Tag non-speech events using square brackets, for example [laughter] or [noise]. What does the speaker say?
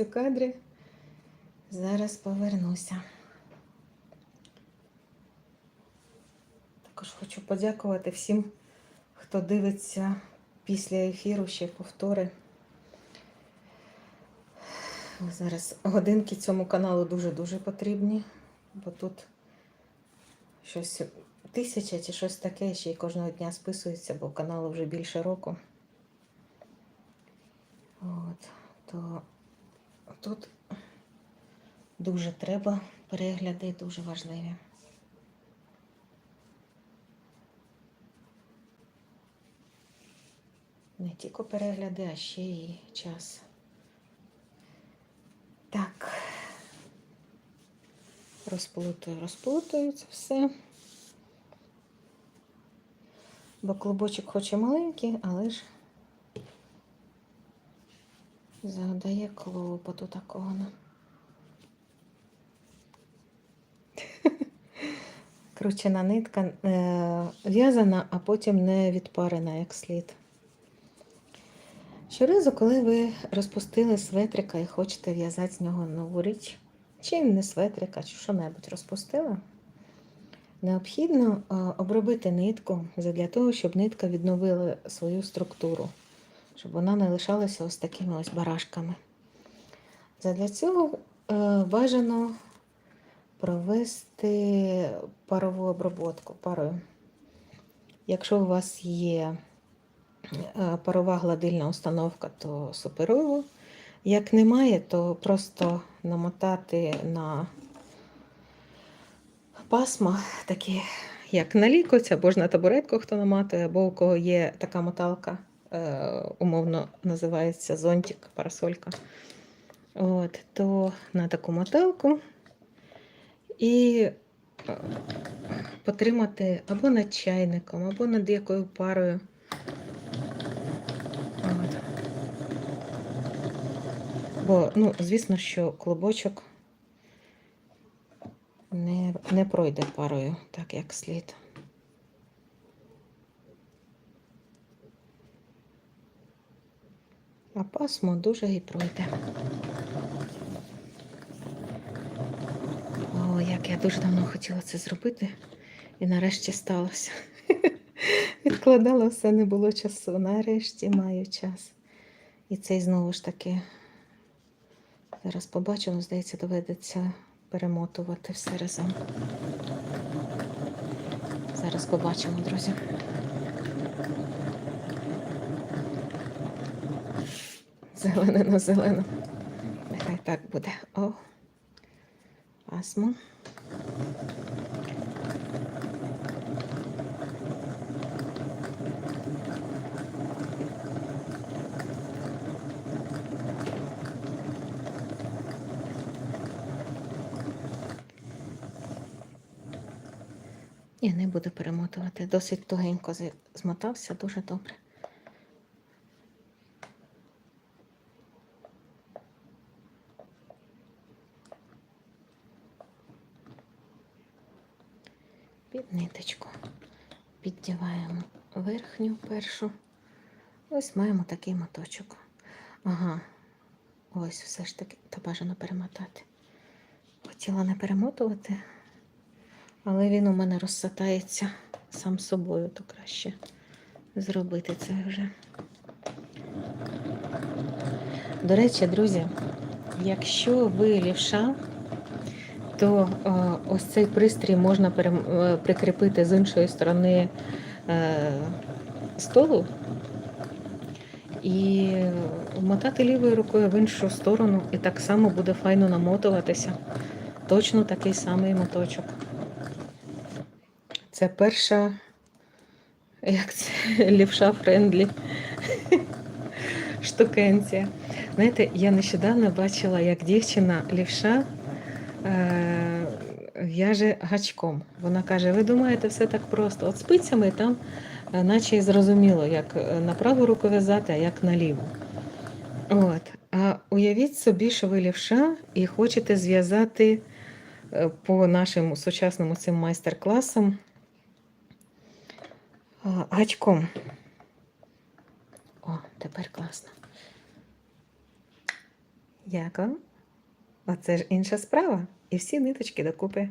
у кадрі. Зараз повернуся. Також хочу подякувати всім, хто дивиться після ефіру ще повтори. Зараз годинки цьому каналу дуже-дуже потрібні, бо тут щось тисяча чи щось таке, ще й кожного дня списується, бо каналу вже більше року. От, то тут дуже треба перегляди, дуже важливі. Не тільки перегляди, а ще і час. Так. Розплутую, розплутую це все. Бо клубочок хоч і маленький, але ж завдає клопоту такого. ну. [laughs] Кручена нитка е, в'язана, а потім не відпарена як слід. Щоразу, коли ви розпустили светрика і хочете в'язати з нього нову річ, чи не светрика, чи що-небудь розпустили, необхідно е, обробити нитку для того, щоб нитка відновила свою структуру, щоб вона не лишалася ось такими ось барашками. Для цього е, бажано провести парову оброботку парою. Якщо у вас є е, парова гладильна установка, то суперово. Як немає, то просто намотати на пасма, такі, як на лікоть, або ж на табуретку, хто наматує, або у кого є така моталка, умовно називається зонтик, парасолька. От, то на таку моталку і е, потримати або над чайником, або над якою парою. От. Бо, ну, звісно, що клубочок не, не пройде парою так, як слід. А пасмо дуже і пройде. О, як я дуже давно хотіла це зробити, і нарешті сталося. [laughs] Відкладала все, не було часу. Нарешті маю час. І цей знову ж таки, зараз побачимо, здається, доведеться перемотувати все разом. Зараз побачимо, друзі. Зелене на зелено. Нехай так буде. О. Пасмо. Ні, не буду перемотувати. Досить тугенько змотався, дуже добре. Під ниточку. Піддіваємо верхню першу. Ось маємо такий моточок. Ага, ось все ж таки, то бажано перемотати. Хотіла не перемотувати, але він у мене розсатається сам собою, то краще зробити це вже. До речі, друзі, якщо ви лівша, то е, ось цей пристрій можна е, прикріпити з іншої сторони е, столу і мотати лівою рукою в іншу сторону, і так само буде файно намотуватися. Точно такий самий моточок. Це перша, як це, [laughs] лівша френдлі штукенція. Знаєте, я нещодавно бачила, як дівчина лівша в'яже гачком. Вона каже: ви думаєте, все так просто? От спицями там, е, наче і зрозуміло, як е, на праву руку в'язати, а як на ліву. От. А уявіть собі, що ви лівша і хочете зв'язати е, по нашим сучасним цим майстер-класам гачком. О, тепер класно. Як вам? Оце ж інша справа. І всі ниточки докупи.